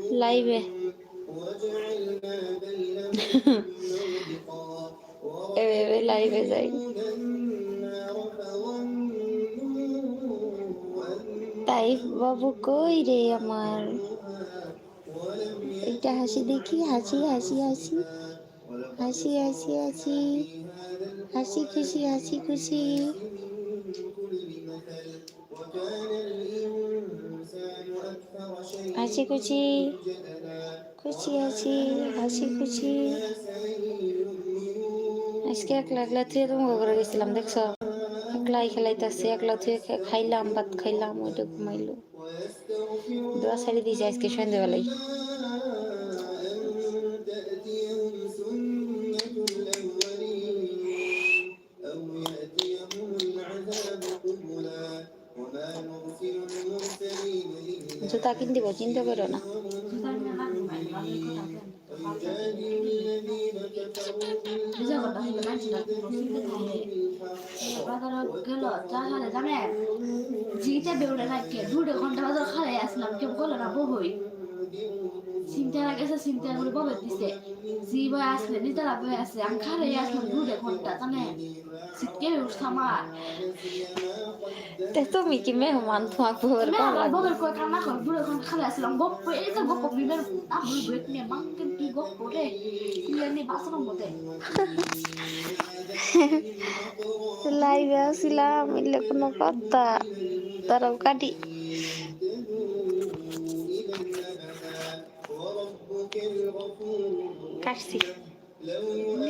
লাইভে। এভাবে লাইভে যাই। তাই বাবু কই রে আমার? এটা হাসি দেখি, হাসি হাসি হাসি। হাসি হাসি হাসি। হাসি, খুশি হাসি, খুশি। হাসি খুশি খুশি হাসি হাসি খুশি আজকে একলা একলা থুয়ে তোমাকে করে গেছিলাম, দেখছ? একলাই খেলাইতেছে, একলা থুয়ে খাইলাম, ভাত খাইলাম, ওইটা ঘুমাইলো। দোয়া সারি দিয়েছে আজকে সন্ধ্যেবেলায়। জুতা কিনতে চিন্তা করো না। জিতে বেউড়ে লাগে দুটো ঘণ্টা বাজার খালে আসলাম কেউ বলে না বহই চিন্তা গেছে চিন্তা করে বলে দিছে। জি বই আসলে নিতারা বই আসলে আমি খালে আসলাম দুটো ঘণ্টা জানে শীতকে উঠছে আমার তে তুমি কি মেহমান পাওয়া আমার লাগবে বগের কয় কান্না করে দুটো ঘণ্টা খালে আসলাম গপ্প এই যে গপ্প বিমের আমি ব্রেক নিয়ে মাংকে কি গপ্প রে ইলে নিয়ে বাসনের মধ্যে লাইভে আসছিলাম এলে কোনো কথা তারাও কাটি। কাটছি।